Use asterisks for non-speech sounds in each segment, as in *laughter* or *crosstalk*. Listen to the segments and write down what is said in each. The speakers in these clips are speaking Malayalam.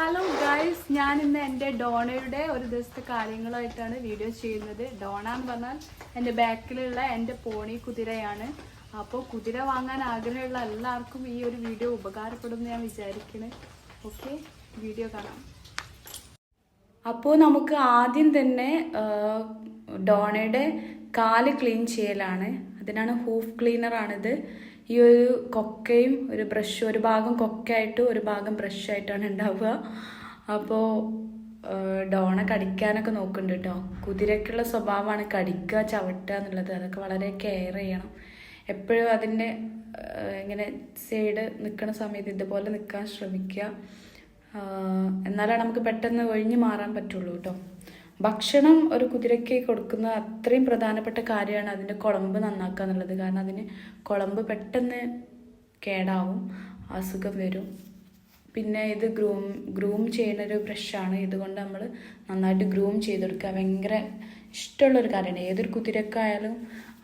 ഹലോ ഗൈസ് ഞാൻ ഇന്ന് എന്റെ ഡോണയുടെ ഒരു ദിവസത്തെ കാര്യങ്ങളായിട്ടാണ് വീഡിയോ ചെയ്യുന്നത്. ഡോണ എന്ന് പറഞ്ഞാൽ എന്റെ ബാക്കിലുള്ള എന്റെ പോണി കുതിരയാണ്. അപ്പോൾ കുതിര വാങ്ങാൻ ആഗ്രഹമുള്ള എല്ലാവർക്കും ഈ ഒരു വീഡിയോ ഉപകാരപ്പെടുമെന്ന് ഞാൻ വിചാരിക്കണേ. ഓക്കെ വീഡിയോ കാണാം. അപ്പോൾ നമുക്ക് ആദ്യം തന്നെ ഡോണയുടെ കാൽ ക്ലീൻ ചെയ്യലാണ്. അതിനാണ് ഹൂഫ് ക്ലീനറാണിത് ഈ ഒരു കൊക്കയും ഒരു ബ്രഷും ഒരു ഭാഗം കൊക്കയായിട്ട് ഒരു ഭാഗം ബ്രഷായിട്ടാണ് ഉണ്ടാവുക. അപ്പോൾ ഡോണ കടിക്കാനൊക്കെ നോക്കുന്നുണ്ട് കേട്ടോ കുതിരക്കുള്ള സ്വഭാവമാണ് കടിക്കുക ചവിട്ടുക എന്നുള്ളത്. അതൊക്കെ വളരെ കെയർ ചെയ്യണം. എപ്പോഴും അതിന്റെ ഇങ്ങനെ സൈഡ് നിൽക്കുന്ന സമയത്ത് ഇതുപോലെ നിൽക്കാൻ ശ്രമിക്കുക. എന്നാലാണ് നമുക്ക് പെട്ടെന്ന് ഒഴിഞ്ഞു മാറാൻ പറ്റുള്ളൂ കേട്ടോ ഭക്ഷണം ഒരു കുതിരയ്ക്ക് കൊടുക്കുന്ന അത്രയും പ്രധാനപ്പെട്ട കാര്യമാണ് അതിന്റെ കുളമ്പ് നന്നാക്കുക എന്നുള്ളത്. കാരണം അതിന് കുളമ്പ് പെട്ടെന്ന് കേടാവും അസുഖം വരും. പിന്നെ ഇത് ഗ്രൂം ഗ്രൂം ചെയ്യുന്ന ഒരു ബ്രഷാണ്. ഇതുകൊണ്ട് നമ്മൾ നന്നായിട്ട് ഗ്രൂം ചെയ്തെടുക്കുക. ഭയങ്കര ഇഷ്ടമുള്ളൊരു കാര്യമാണ്. ഏതൊരു കുതിരക്കായാലും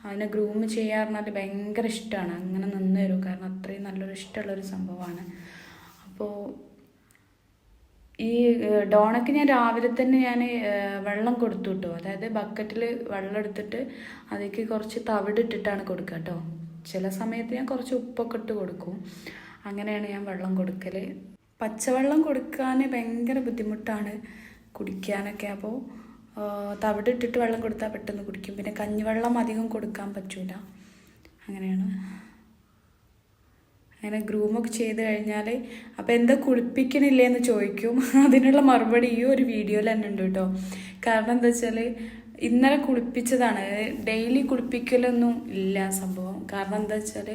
അതിനെ ഗ്രൂം ചെയ്യാറുണ്ടെങ്കിൽ ഭയങ്കര ഇഷ്ടമാണ്. അങ്ങനെ നിന്ന് തരും കാരണം അത്രയും നല്ലൊരു ഇഷ്ടമുള്ളൊരു സംഭവമാണ് അപ്പോൾ ഈ ഏഹ്, ഡോണയ്ക്ക് ഞാൻ രാവിലെ തന്നെ ഞാൻ വെള്ളം കൊടുത്തു കേട്ടോ അതായത് ബക്കറ്റിൽ വെള്ളം എടുത്തിട്ട് അതിലേക്ക് കുറച്ച് തവിടിട്ടിട്ടാണ് കൊടുക്കുക കേട്ടോ ചില സമയത്ത് ഞാൻ കുറച്ച് ഉപ്പൊക്കെ ഇട്ട് കൊടുക്കും. അങ്ങനെയാണ് ഞാൻ വെള്ളം കൊടുക്കൽ പച്ചവെള്ളം കൊടുക്കാൻ ഭയങ്കര ബുദ്ധിമുട്ടാണ് കുടിക്കാനൊക്കെ. അപ്പോൾ തവിടിട്ടിട്ട് വെള്ളം കൊടുത്താൽ പെട്ടെന്ന് കുടിക്കും. പിന്നെ കഞ്ഞിവെള്ളം അധികം കൊടുക്കാൻ പറ്റൂല. അങ്ങനെയാണ്. അങ്ങനെ ഗ്രൂമൊക്കെ ചെയ്ത് കഴിഞ്ഞാൽ അപ്പോൾ എന്താ കുളിപ്പിക്കണില്ലേ എന്ന് ചോദിക്കും. *laughs* അതിനുള്ള മറുപടി ഈ ഒരു വീഡിയോയിൽ തന്നെ ഉണ്ട് കേട്ടോ. കാരണം എന്താ വെച്ചാൽ ഇന്നലെ കുളിപ്പിച്ചതാണ്. ഡെയിലി കുളിപ്പിക്കലൊന്നും ഇല്ല സംഭവം. കാരണം എന്താ വെച്ചാൽ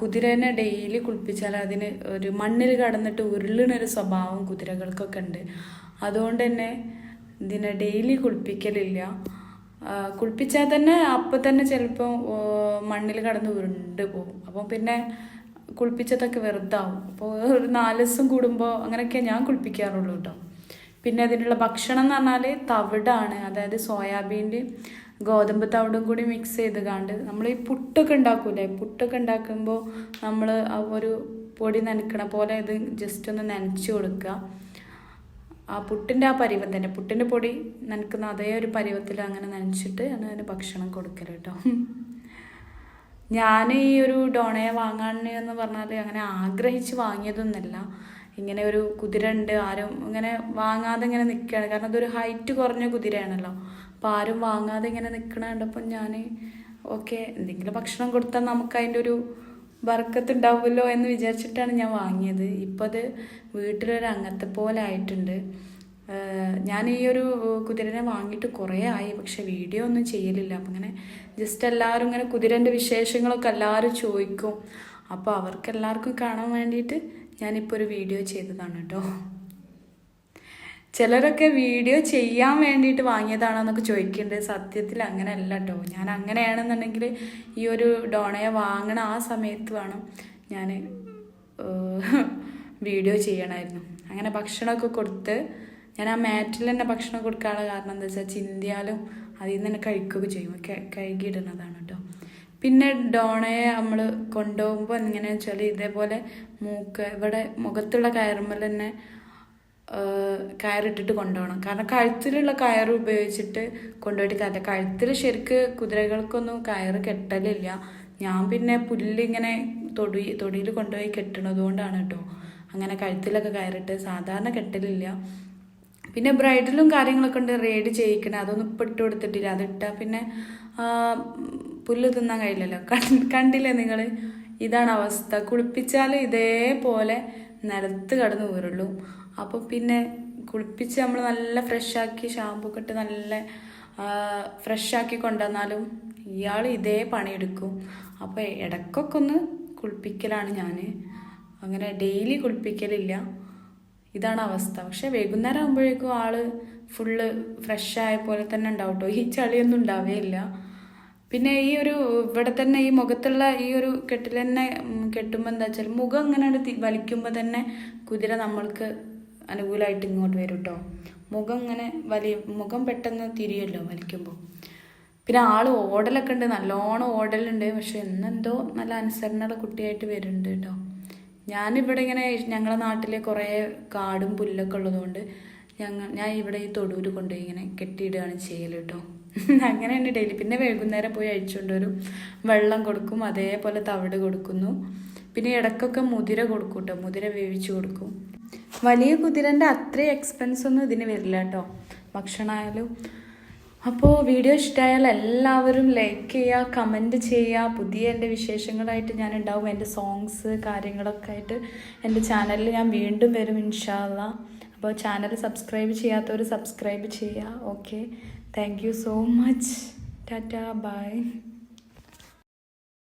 കുതിരനെ ഡെയിലി കുളിപ്പിച്ചാൽ അതിന് ഒരു മണ്ണിൽ കടന്നിട്ട് ഉരുളണൊരു സ്വഭാവം കുതിരകൾക്കൊക്കെ ഉണ്ട്. അതുകൊണ്ട് തന്നെ ഇതിനെ ഡെയിലി കുളിപ്പിക്കലില്ല. കുളിപ്പിച്ചാൽ തന്നെ അപ്പം തന്നെ ചിലപ്പോൾ മണ്ണിൽ കടന്ന് ഉരുണ്ട് പോകും. അപ്പം പിന്നെ കുളിപ്പിച്ചതൊക്കെ വെറുതാവും. അപ്പോൾ ഒരു നാല് ദിവസം കൂടുമ്പോൾ അങ്ങനെയൊക്കെ ഞാൻ കുളിപ്പിക്കാറുള്ളൂ കേട്ടോ പിന്നെ അതിനുള്ള ഭക്ഷണം എന്ന് പറഞ്ഞാൽ തവിടാണ്. അതായത് സോയാബീന്റെ ഗോതമ്പ് തവിടും കൂടി മിക്സ് ചെയ്ത് കാണ്ട് നമ്മൾ ഈ പുട്ടൊക്കെ ഉണ്ടാക്കൂലേ? പുട്ടൊക്കെ ഉണ്ടാക്കുമ്പോൾ നമ്മൾ ആ ഒരു പൊടി നനക്കണ പോലെ ഇത് ജസ്റ്റ് ഒന്ന് നനച്ച് കൊടുക്കുക. ആ പുട്ടിന്റെ ആ പരിവം തന്നെ. പുട്ടിന്റെ പൊടി നനക്കുന്ന അതേ ഒരു പരിവത്തിൽ അങ്ങനെ നനച്ചിട്ട് അതിന് ഭക്ഷണം കൊടുക്കൽ കേട്ടോ ഞാൻ ഈ ഒരു ഡോണയെ വാങ്ങാൻ എന്ന് പറഞ്ഞാൽ അങ്ങനെ ആഗ്രഹിച്ച് വാങ്ങിയതൊന്നുമല്ല. ഇങ്ങനെ ഒരു കുതിര ഉണ്ട് ആരും ഇങ്ങനെ വാങ്ങാതെ ഇങ്ങനെ നിൽക്കുകയാണ്. കാരണം അതൊരു ഹൈറ്റ് കുറഞ്ഞ കുതിരയാണല്ലോ. അപ്പോൾ ആരും വാങ്ങാതെ ഇങ്ങനെ നിൽക്കണ കണ്ടപ്പോൾ ഞാൻ ഓക്കെ എന്തെങ്കിലും ഭക്ഷണം കൊടുത്താൽ നമുക്ക് അതിന്റെ ഒരു ബർക്കത്ത് ഉണ്ടാവുമല്ലോ എന്ന് വിചാരിച്ചിട്ടാണ് ഞാൻ വാങ്ങിയത്. ഇപ്പോൾ അത് വീട്ടിലൊരു അംഗത്തെ പോലെ ആയിട്ടുണ്ട്. ഞാൻ ഈ ഒരു കുതിരനെ വാങ്ങിയിട്ട് കുറേ ആയി പക്ഷെ വീഡിയോ ഒന്നും ചെയ്യലില്ല. അപ്പം ഇങ്ങനെ ജസ്റ്റ് എല്ലാവരും ഇങ്ങനെ കുതിരന്റെ വിശേഷങ്ങളൊക്കെ എല്ലാവരും ചോദിക്കും. അപ്പോൾ അവർക്ക് എല്ലാവർക്കും കാണാൻ വേണ്ടിയിട്ട് ഞാനിപ്പോൾ ഒരു വീഡിയോ ചെയ്തതാണ് കേട്ടോ. ചിലരൊക്കെ വീഡിയോ ചെയ്യാൻ വേണ്ടിയിട്ട് വാങ്ങിയതാണോ എന്നൊക്കെ സത്യത്തിൽ അങ്ങനെയല്ല കേട്ടോ. ഞാൻ അങ്ങനെയാണെന്നുണ്ടെങ്കിൽ ഈ ഒരു ഡോണയെ വാങ്ങണ ആ സമയത്ത് വേണം ഞാൻ വീഡിയോ ചെയ്യണമായിരുന്നു അങ്ങനെ ഭക്ഷണമൊക്കെ കൊടുത്ത് ഞാൻ ആ മാറ്റിൽ തന്നെ ഭക്ഷണം കൊടുക്കാനുള്ള കാരണം എന്താ വെച്ചാൽ ചിന്തിയാലും അതിൽ നിന്ന് തന്നെ കഴിക്കുകയൊക്കെ ചെയ്യും. കഴുകിയിടുന്നതാണ് കേട്ടോ പിന്നെ ഡോണയെ നമ്മൾ കൊണ്ടുപോകുമ്പോൾ എങ്ങനെയാണെന്ന് വെച്ചാൽ ഇതേപോലെ മൂക്ക് ഇവിടെ മുഖത്തുള്ള കയറുമ്പോൾ തന്നെ കയറിട്ടിട്ട് കൊണ്ടുപോകണം. കാരണം കഴുത്തിലുള്ള കയർ ഉപയോഗിച്ചിട്ട് കൊണ്ടുപോയിട്ട് കാര്യമില്ല കഴുത്തിൽ ശരിക്ക് കുതിരകൾക്കൊന്നും കയർ കെട്ടലില്ല. ഞാൻ പിന്നെ പുല്ലിങ്ങനെ തൊടി തൊടിയിൽ കൊണ്ടുപോയി കെട്ടണതുകൊണ്ടാണ് കേട്ടോ അങ്ങനെ കഴുത്തിലൊക്കെ കയറിട്ട് സാധാരണ കെട്ടലില്ല. പിന്നെ ബ്രൈഡലും കാര്യങ്ങളൊക്കെ ഉണ്ട് റെയ്ഡ് ചെയ്യിക്കണം അതൊന്നും ഇപ്പം ഇട്ട് കൊടുത്തിട്ടില്ല. അതിട്ടാൽ പിന്നെ പുല്ല് തിന്നാൻ കഴിയില്ലല്ലോ. കണ്ടില്ലേ നിങ്ങൾ ഇതാണ് അവസ്ഥ. കുളിപ്പിച്ചാൽ ഇതേപോലെ നിലത്ത് കടന്നു ഊരുള്ളൂ അപ്പോൾ പിന്നെ കുളിപ്പിച്ച് നമ്മൾ നല്ല ഫ്രഷാക്കി ഷാമ്പു ഒക്കെ ഇട്ട് നല്ല ഫ്രഷാക്കി കൊണ്ടുവന്നാലും ഇയാൾ ഇതേ പണിയെടുക്കും. അപ്പോൾ ഇടയ്ക്കൊക്കെ ഒന്ന് കുളിപ്പിക്കലാണ് ഞാൻ അങ്ങനെ ഡെയിലി കുളിപ്പിക്കലില്ല. ഇതാണ് അവസ്ഥ. പക്ഷെ വൈകുന്നേരം ആകുമ്പോഴേക്കും ആൾ ഫുള്ള് ഫ്രഷ് ആയ പോലെ തന്നെ ഉണ്ടാവും കേട്ടോ ഈ ചളിയൊന്നും ഉണ്ടാവേയില്ല. പിന്നെ ഈ ഒരു ഇവിടെ തന്നെ ഈ മുഖത്തുള്ള ഈ ഒരു കെട്ടിൽ തന്നെ കെട്ടുമ്പോൾ എന്താ വെച്ചാൽ മുഖം ഇങ്ങനെ വലിക്കുമ്പോൾ തന്നെ കുതിര നമ്മൾക്ക് അനുകൂലമായിട്ട് ഇങ്ങോട്ട് വരും കേട്ടോ മുഖം ഇങ്ങനെ വലിയ മുഖം പെട്ടെന്ന് തിരിയല്ലോ വലിക്കുമ്പോൾ പിന്നെ ആൾ ഓടലൊക്കെ ഉണ്ട്. നല്ലോണം ഓടലുണ്ട്. പക്ഷെ എന്നെന്തോ നല്ല അനുസരണയുള്ള കുട്ടിയായിട്ട് വരുന്നുണ്ട് കേട്ടോ ഞാനിവിടെ ഇങ്ങനെ ഞങ്ങളെ നാട്ടിലെ കുറേ കാടും പുല്ലൊക്കെ ഉള്ളതുകൊണ്ട് ഞങ്ങൾ ഞാൻ ഇവിടെ ഈ തൊടൂര് കൊണ്ടുപോയി ഇങ്ങനെ കെട്ടിയിടുകയാണ് ചെയ്യൽ കേട്ടോ. *laughs* അങ്ങനെ തന്നെ ഡെയിലി. പിന്നെ വൈകുന്നേരം പോയി അഴിച്ചുകൊണ്ട് വരും വെള്ളം കൊടുക്കും അതേപോലെ തവിട് കൊടുക്കുന്നു. പിന്നെ ഇടയ്ക്കൊക്കെ മുതിര കൊടുക്കും കേട്ടോ. മുതിര വേവിച്ച് കൊടുക്കും. വലിയ കുതിരന്റെ അത്രയും എക്സ്പെൻസ് ഒന്നും ഇതിന് വരില്ല കേട്ടോ. ഭക്ഷണമായാലും അപ്പോൾ വീഡിയോ ഇഷ്ടമായാൽ എല്ലാവരും ലൈക്ക് ചെയ്യുക കമന്റ് ചെയ്യുക. പുതിയ എന്റെ വിശേഷങ്ങളായിട്ട് ഞാൻ ഉണ്ടാവും എന്റെ സോങ്സ് കാര്യങ്ങളൊക്കെ ആയിട്ട് എന്റെ ചാനലിൽ ഞാൻ വീണ്ടും വരും ഇൻഷാല്ല. അപ്പോൾ ചാനൽ സബ്സ്ക്രൈബ് ചെയ്യാത്തവർ സബ്സ്ക്രൈബ് ചെയ്യുക. Okay thank you so much tata bye